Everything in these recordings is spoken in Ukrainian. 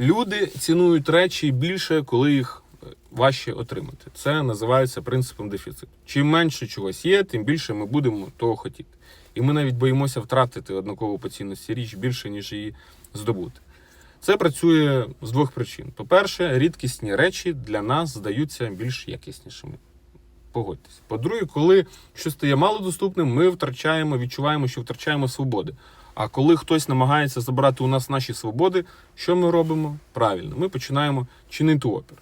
Люди цінують речі більше, коли їх е, важче отримати. Це називається принципом дефіциту. Чим менше чогось є, тим більше ми будемо того хотіти. І ми навіть боїмося втратити однакову по цінності річ більше, ніж її здобути. Це працює з двох причин. По-перше, рідкісні речі для нас здаються більш якіснішими. Погодьтесь. По-друге, коли щось стає малодоступним, ми втрачаємо, відчуваємо, що втрачаємо свободи. А коли хтось намагається забрати у нас наші свободи, що ми робимо? Правильно, ми починаємо чинити опір.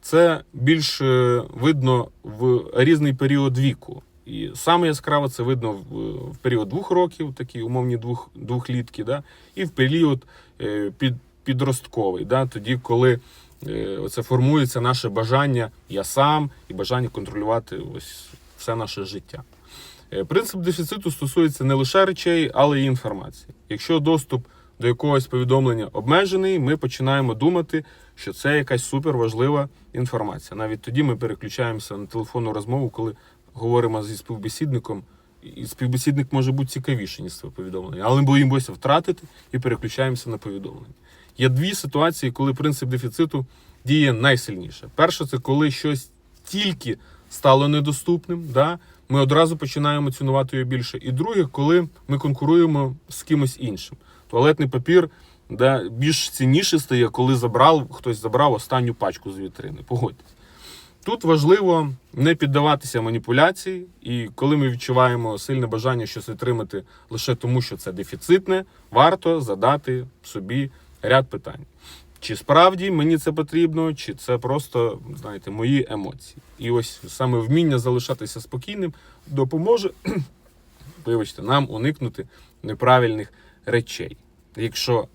Це більш е, видно в різний період віку. І саме яскраво це видно в, період двох років, такі умовні двох, двохлітки, да? і в період е, під, підростковий, да? тоді, коли е, оце формується наше бажання я сам і бажання контролювати ось все наше життя. Е, Принцип дефіциту стосується не лише речей, але й інформації. Якщо доступ до якогось повідомлення обмежений, ми починаємо думати, що це якась суперважлива інформація. Навіть тоді ми переключаємося на телефонну розмову, коли говоримо зі співбесідником, і співбесідник може бути цікавіший, ніж це повідомлення, але ми боїмося втратити і переключаємося на повідомлення. Є дві ситуації, коли принцип дефіциту діє найсильніше. Перше, це коли щось тільки стало недоступним, да? ми одразу починаємо цінувати його більше. І друге, коли ми конкуруємо з кимось іншим. Туалетний папір да, більш цінніше стає, коли забрав, хтось забрав останню пачку з вітрини. Погодьтесь. Тут важливо не піддаватися маніпуляції, і коли ми відчуваємо сильне бажання щось отримати лише тому, що це дефіцитне, варто задати собі ряд питань. Чи справді мені це потрібно, чи це просто, знаєте, мої емоції. І ось саме вміння залишатися спокійним допоможе, вибачте, нам уникнути неправильних речей. Якщо